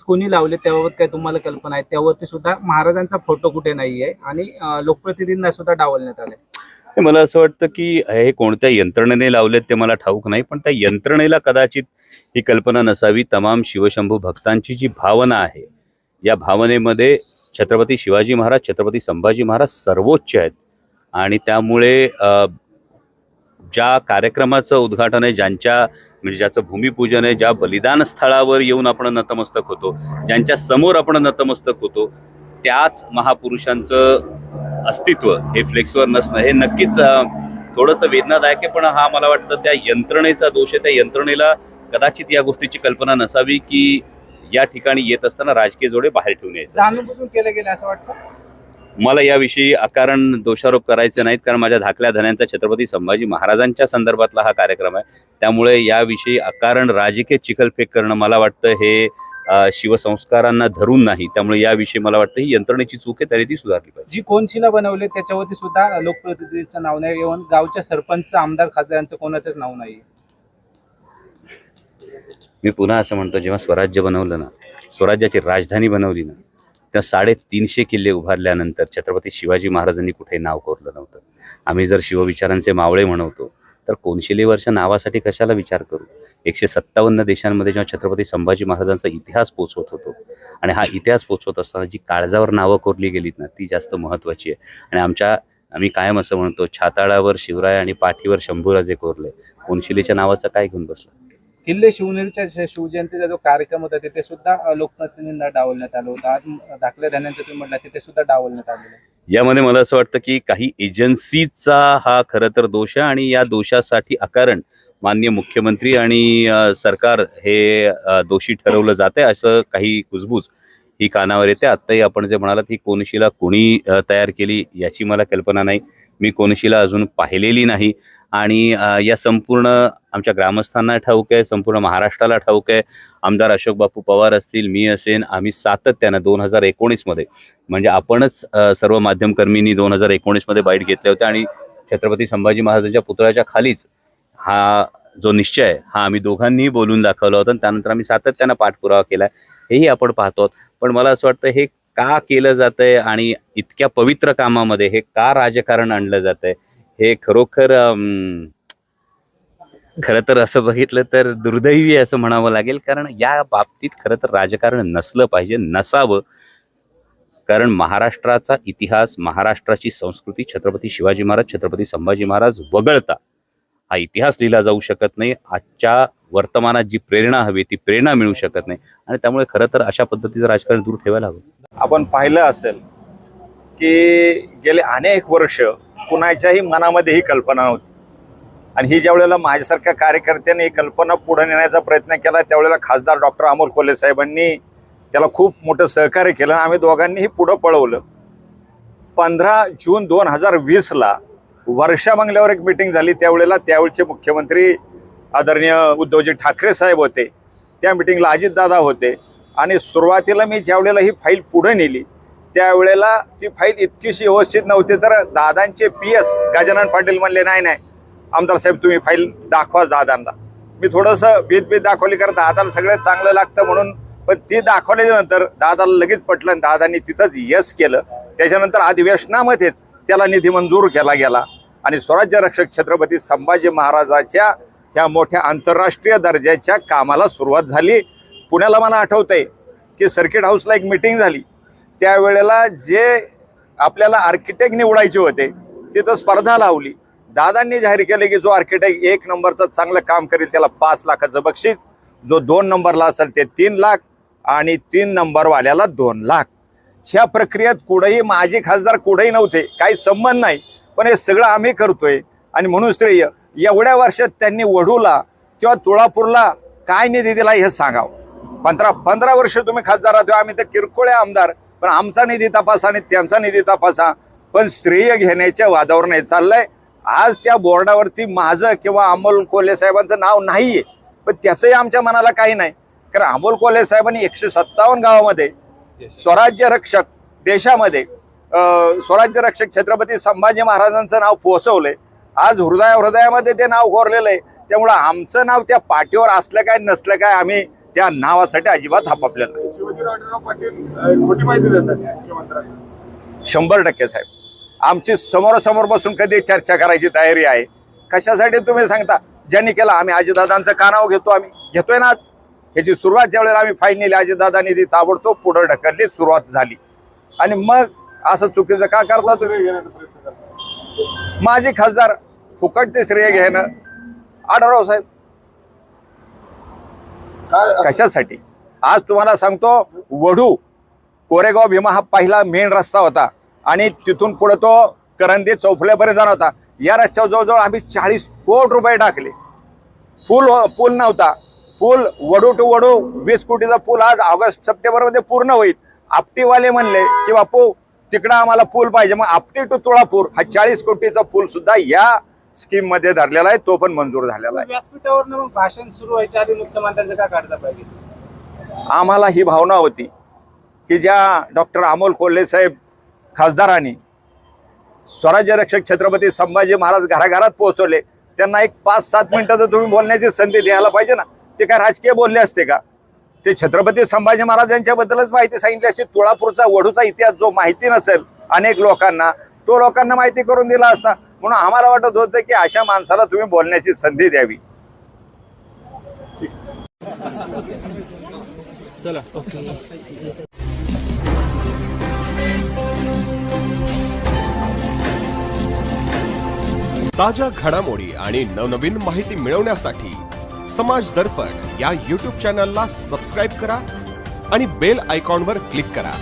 Flex कोणी लावले त्याबाबत काय तुम्हाला कल्पना आहे? त्यावरती सुद्धा महाराजांचा फोटो कुठे नाहीये आणि लोकप्रतिनिधींना सुद्धा डावलण्यात आले मला असं वाटतं की हे कोणत्या यंत्रणेने लावलेत ते मला ठाऊक नाही पण त्या यंत्रणेला कदाचित ही कल्पना नसावी. तमाम शिवशंभू भक्तांची जी भावना आहे या भावनेमध्ये छत्रपती शिवाजी महाराज छत्रपती संभाजी महाराज सर्वोच्च आहेत. आणि त्यामुळे ज्या कार्यक्रमाचं उद्घाटन आहे ज्यांच्या म्हणजे ज्याचं भूमिपूजन आहे ज्या बलिदान स्थळावर येऊन आपण नतमस्तक होतो ज्यांच्या समोर आपण नतमस्तक होतो त्याच महापुरुषांचं अस्तित्व हे फ्लेक्सवर नसणं हे नक्कीच थोडंसं वेदनादायक आहे पण हा मला वाटतं त्या यंत्रणेचा दोष आहे त्या यंत्रणेला कदाचित या गोष्टीची कल्पना नसावी की या ठिकाणी येत असताना राजकीय जोडे बाहेर ठेवून यायचे असं वाटतं? मला याविषयी अकारण दोषारोप करायचे नाहीत कारण माझ्या धाकल्या धन्यांचा छत्रपती संभाजी महाराजांच्या संदर्भातला हा कार्यक्रम आहे. त्यामुळे याविषयी अकारण राजकीय चिखलफेक करणं मला वाटतं हे शिवसंस्कारांना धरून नाही. त्यामुळे याविषयी मला वाटतं ही यंत्रणेची चूक आहे तरी ती सुधारली पाहिजे. जी कोनशिला बनवली त्याच्यावरती सुद्धा लोकप्रतिनिधीचं नाव नाही. येऊन गावच्या सरपंच आमदार खासदारांचं कोणाचंच नाव नाही. मी पुन्हा असं म्हणतो जेव्हा स्वराज्य बनवलं ना स्वराज्याची राजधानी बनवली ना त्या साडेतीनशे किल्ले उभारल्यानंतर छत्रपती शिवाजी महाराजांनी कुठे नाव कोरलं नव्हतं. आम्ही जर शिवविचारांचे मावळे म्हणवतो तर कोनशिलेवरच्या नावासाठी कशाला विचार करू? एकशे सत्तावन्न देशांमध्ये जेव्हा छत्रपती संभाजी महाराजांचा इतिहास पोचवत होतो आणि हा इतिहास पोचवत असताना जी काळजावर नावं कोरली गेलीत ना ती जास्त महत्त्वाची आहे. आणि आमच्या आम्ही कायम असं म्हणतो छाताळावर शिवराय आणि पाठीवर शंभूराजे कोरले. कोनशिलेच्या नावाचा काय घेऊन बसला? किल्ले शिवनेरीच्या शिवजयंतीचा जो कार्यक्रम होता तिथे सुद्धा लोकप्रतिनिधींना डावलण्यात आलं होतं. आज दाखल्या धान्यांचं तुम्ही म्हटलं तिथे सुद्धा डावलण्यात आलेलं यामध्ये मला असं वाटतं की काही एजन्सीचा हा खरं तर दोष आहे आणि या दोषासाठी अकारण माननीय मुख्यमंत्री आणि सरकार हे दोषी ठरवलं जात आहे असं काही कुजबूज ही कानावर येते. आत्ताही आपण जे म्हणालात ही कोनशिला कोणी तयार केली याची मला कल्पना नाही. मी कोनशिला अजून पाहिलेली नाही. आणि या संपूर्ण आमच्या ग्रामस्थांना ठाऊक आहे संपूर्ण महाराष्ट्राला ठाऊक आहे आमदार अशोक बापू पवार असतील मी असेन आम्ही सातत्यानं दोन हजार एकोणीसमध्ये म्हणजे आपणच सर्व माध्यमकर्मींनी दोन हजार एकोणीसमध्ये बाईट घेतल्या होत्या आणि छत्रपती संभाजी महाराजांच्या पुतळ्याच्या खालीच हा जो निश्चय आहे हा आम्ही दोघांनीही बोलून दाखवला होता आणि त्यानंतर आम्ही सातत्यानं पाठपुरावा केला हेही आपण पाहतो आहोत. पण मला असं वाटतं हे का केलं जातंय आणि इतक्या पवित्र कामामध्ये हे का राजकारण आणलं जातंय हे खरोखर अम, खरं तर असं बघितलं तर दुर्दैवी असं म्हणावं लागेल. कारण या बाबतीत खरं तर राजकारण नसलं पाहिजे नसावं. कारण महाराष्ट्राचा इतिहास महाराष्ट्राची संस्कृती छत्रपती शिवाजी महाराज छत्रपती संभाजी महाराज वगळता. हा इतिहास लिहिला जाऊ शकत नाही. आजच्या वर्तमानात जी प्रेरणा हवी ती प्रेरणा मिळू शकत नाही. आणि त्यामुळे खरं तर अशा पद्धतीचं राजकारण दूर ठेवायला हवं. आपण पाहिलं असेल की गेले अनेक वर्ष कुणाच्याही मनामध्ये ही कल्पना नव्हती आणि ही ज्या वेळेला माझ्यासारख्या कार्यकर्त्यांनी ही कल्पना पुढे नेण्याचा प्रयत्न केला त्यावेळेला खासदार डॉक्टर अमोल कोल्हे साहेबांनी त्याला खूप मोठं सहकार्य केलं आम्ही दोघांनीही पुढं पळवलं. पंधरा जून दोन हजार वीसला वर्षा बंगल्यावर एक मिटिंग झाली. त्यावेळेला त्यावेळचे मुख्यमंत्री आदरणीय उद्धवजी ठाकरे साहेब होते. त्या मिटिंगला अजितदादा होते. आणि सुरुवातीला मी ज्यावेळेला ही फाईल पुढे नेली त्यावेळेला ती फाईल इतकीशी व्यवस्थित नव्हती तर दादांचे पी एस गजानन पाटील म्हणले नाही नाही आमदार साहेब तुम्ही फाईल दाखवा दादांना. मी थोडंसं भीत दाखवली कारण दादाला सगळ्यात चांगलं लागतं म्हणून पण ती दाखवल्याच्या नंतर दादाला लगेच पटलं आणि दादांनी तिथंच यस केलं. त्याच्यानंतर अधिवेशनामध्येच त्याला निधी मंजूर केला गेला. आणि स्वराज्य रक्षक छत्रपती संभाजी महाराजाच्या ह्या मोठ्या आंतरराष्ट्रीय दर्जाच्या कामाला सुरुवात झाली. पुण्याला मला आठवतंय की सर्किट हाऊसला एक मिटिंग झाली. त्यावेळेला जे आपल्याला आर्किटेक्ट निवडायचे होते तिथं स्पर्धा लावली. दादांनी जाहीर केले की जो आर्किटेक्ट एक नंबरचं चांगलं काम करेल त्याला पाच लाखाचं बक्षीस जो दोन नंबरला असेल ते तीन लाख आणि तीन नंबरवाल्याला दोन लाख. ह्या प्रक्रियेत कुठेही माजी खासदार कुठेही नव्हते काही संबंध नाही पण हे सगळं आम्ही करतोय. आणि म्हणून श्रेय एवढ्या वर्षात त्यांनी वढूला किंवा तुळापूरला काय निधी दिला हे सांगावं. पंधरा पंधरा वर्ष तुम्ही खासदार राहतो आम्ही तर किरकोळे आमदार. पण आमचा निधी तपासा आणि त्यांचा निधी तपासा. पण श्रेय घेण्याच्या वादावर नाही चाललंय. आज त्या बोर्डावरती माझं किंवा अमोल कोल्हे साहेबांचं नाव नाहीये. पण त्याचंही आमच्या मनाला काही नाही. कारण अमोल कोल्हे साहेबांनी एकशे सत्तावन्न गावामध्ये स्वराज्य रक्षक देशामध्ये स्वराज्य रक्षक छत्रपती संभाजी महाराजांचं नाव पोहोचवलंय. आज हृदया हृदयामध्ये ते नाव कोरलेलं आहे त्यामुळं आमचं नाव त्या पाठीवर असलं काय नसलं काय आम्ही त्या नावासाठी अजिबात नाही. खोटी माहिती देतात मुख्यमंत्र्यांना. शंभर टक्के साहेब. आमची समोरासमोर बसून कधी चर्चा करायची तयारी आहे? कशासाठी तुम्ही सांगता? ज्यांनी केलं आम्ही अजितदादांचं कानाव घेतो आम्ही. घेतोय ना आज? ह्याची सुरुवात ज्यावेळेला आम्ही फायनली अजितदादांनी ती ताबडतोब पुढं ढकलली सुरुवात झाली. आणि मग असं चुकीचं का करतात? माझे खासदार फुकटचे श्रेय घेणं. आढळराव साहेब कशासाठी? आज तुम्हाला सांगतो वढू कोरेगाव भीमा हा पहिला मेन रस्ता होता. आणि तिथून पुढे तो करंदी चौफुल्यापर्यंत जाणार होता. या रस्त्यावर जवळजवळ आम्ही चाळीस कोट रुपये टाकले. पूल पूल नव्हता. पूल वडू टू वडू वीस कोटीचा पूल आज ऑगस्ट सप्टेंबरमध्ये पूर्ण होईल. आपटीवाले म्हणले की बापू तिकडं आम्हाला पूल पाहिजे. मग आपटी टू तुळापूर हा चाळीस कोटीचा पूल सुद्धा या स्कीममध्ये धरलेला आहे तो पण मंजूर झालेला आहे. व्यासपीठावर मग भाषण सुरू व्हायच्या आधी मुख्यमंत्र्यांचं का काढता पाहिजे? आम्हाला ही भावना होती की ज्या डॉक्टर अमोल कोल्हे साहेब खासदारांनी स्वराज्य रक्षक छत्रपती संभाजी महाराज घराघरात पोहोचवले त्यांना एक पाच सात मिनिटं तर तुम्ही बोलण्याची संधी द्यायला पाहिजे ना? ते काय राजकीय बोलले असते का? ते छत्रपती संभाजी महाराजांच्याबद्दलच माहिती सांगितली असती तुळापूरचा वढूचा इतिहास जो माहिती नसेल अनेक लोकांना तो लोकांना माहिती करून दिला असता. म्हणून आम्हाला वाटत होतं की अशा माणसाला तुम्ही बोलण्याची संधी द्यावी. ताज्या घडामोडी आणि नवनवीन माहिती मिळवण्यासाठी समाज दर्पण या यूट्यूब चॅनलला सबस्क्राईब करा आणि बेल आयकॉनवर क्लिक करा.